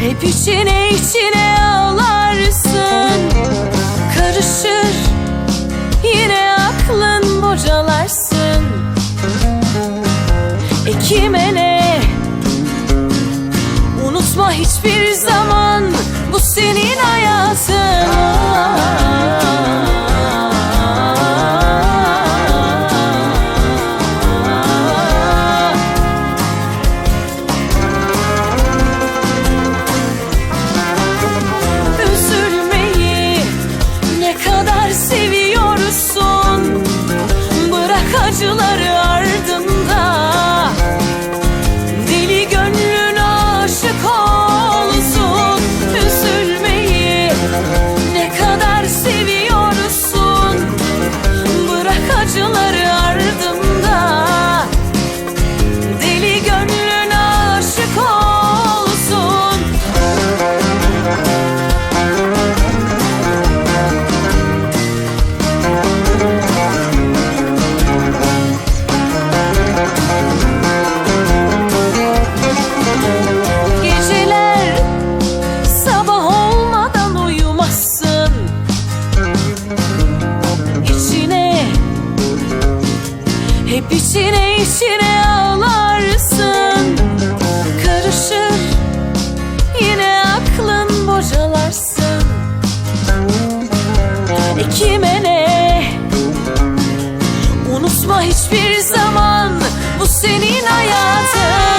Hep içine içine ağlarsın. Karışır. Yine aklın bocalarsın. E kime ne? Unutma hiçbir zaman bu senin hayatın. İçine içine ağlarsın. Karışır. Yine aklın bocalarsın. E kime ne? Unutma hiçbir zaman bu senin hayatın